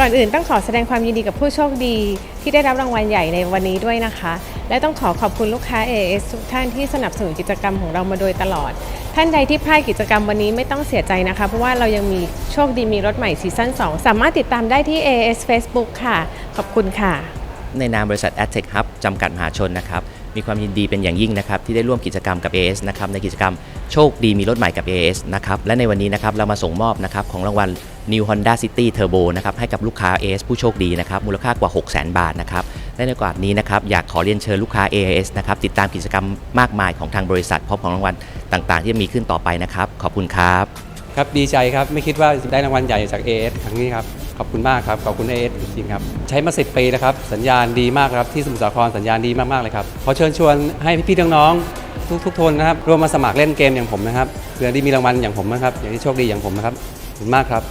ก่อนอื่นต้องขอแสดงความยินดีกับผู้โชคดี ที่ได้รับรางวัลใหญ่ในวันนี้ด้วยนะคะ และต้องขอขอบคุณลูกค้า AS ทุกท่านที่สนับสนุนกิจกรรมของเรามาโดยตลอด ท่านใดที่พลาดกิจกรรมวันนี้ไม่ต้องเสียใจนะคะ เพราะว่าเรายังมีโชคดีมีรถใหม่ซีซั่น2 สามารถติดตามได้ที่ AS Facebook ค่ะ ขอบคุณค่ะ ในนามบริษัท a d t e c h Hub จำกัดมหาชนนะครับมีความยินดีเป็นอย่างยิ่งนะครับที่ได้ร่วมกิจกรรมกับ AS นะครับในกิจกรรมโชคดีมีรถใหม่กับ AS นะครับและในวันนี้นะครับเรามาส่งมอบนะครับของรางวัล New Honda City Turbo นะครับให้กับลูกค้า AS ผู้โชคดีนะครับมูลค่ากว่า 600,000 บาทนะครับและในโอกาสนี้นะครับอยากขอเรียนเชิญลูกค้า AS นะครับติดตามกิจกรรมมากมายของทางบริษัทพร้อมของรางวัลต่างๆ ที่จะมีขึ้นต่อไปนะครับ ขอบคุณครับ ครับดีใจครับ ไม่คิดว่าจะได้รางวัลใหญ่จาก AS ครั้งนี้ครับ ขอบคุณมากครับ ขอบคุณ AS จริงๆครับ ใช้มา 10 ปีแล้วครับ สัญญาณดีมากครับ ที่สมุทรสาครสัญญาณดีมากๆเลยครับ ขอเชิญชวนให้พี่ๆน้องๆทุกๆคนนะครับร่วมมาสมัครเล่นเกมอย่างผมนะครับเพื่อที่มีรางวัลอย่างผมนะครับอย่างที่โชคดีอย่างผมนะครับขอบคุณมากครับ